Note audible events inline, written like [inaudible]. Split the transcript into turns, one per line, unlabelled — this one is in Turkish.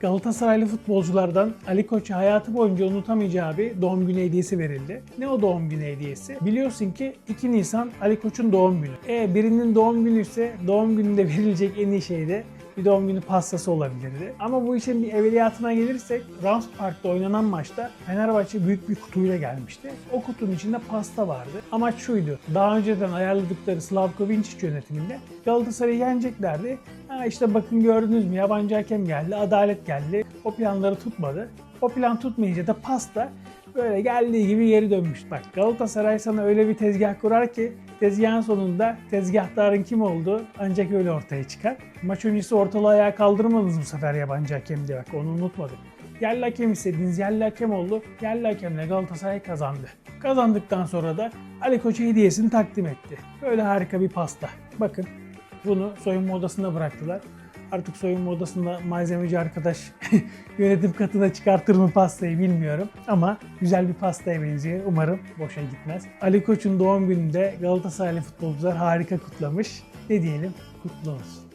Galatasaraylı futbolculardan Ali Koç'a hayatı boyunca unutamayacağı bir doğum günü hediyesi verildi. Ne o doğum günü hediyesi? Biliyorsun ki 2 Nisan Ali Koç'un doğum günü. E birinin doğum günü ise doğum gününde [laughs] verilecek en iyi şey de bir doğum günü pastası olabilirdi. Ama bu işin bir evveliyatına gelirsek Rams Park'ta oynanan maçta Fenerbahçe büyük bir kutuyla gelmişti. O kutunun içinde pasta vardı. Amaç şuydu. Daha önceden ayarladıkları Slavko Vinčić yönetiminde Galatasaray'ı yeneceklerdi. Ha işte bakın gördünüz mü yabancı hakem geldi, adalet geldi. O planları tutmadı. O plan tutmayınca da pasta böyle geldiği gibi geri dönmüş. Bak Galatasaray sana öyle bir tezgah kurar ki tezgahın sonunda tezgahtarın kim olduğu ancak öyle ortaya çıkar. Maç öncesi ortalığı ayağa kaldırmadınız bu sefer yabancı hakem diye bak onu unutmadık. Yerli hakem istediğiniz yerli hakem oldu. Yerli hakemle Galatasaray kazandı. Kazandıktan sonra da Ali Koç'a hediyesini takdim etti. Böyle harika bir pasta. Bakın bunu soyunma odasında bıraktılar. Artık soyunma odasında malzemeci arkadaş [laughs] yönetim katına çıkartır mı pastayı bilmiyorum. Ama güzel bir pastaya benziyor. Umarım boşa gitmez. Ali Koç'un doğum gününde Galatasaraylı futbolcular harika kutlamış. Ne diyelim? Kutlu olsun.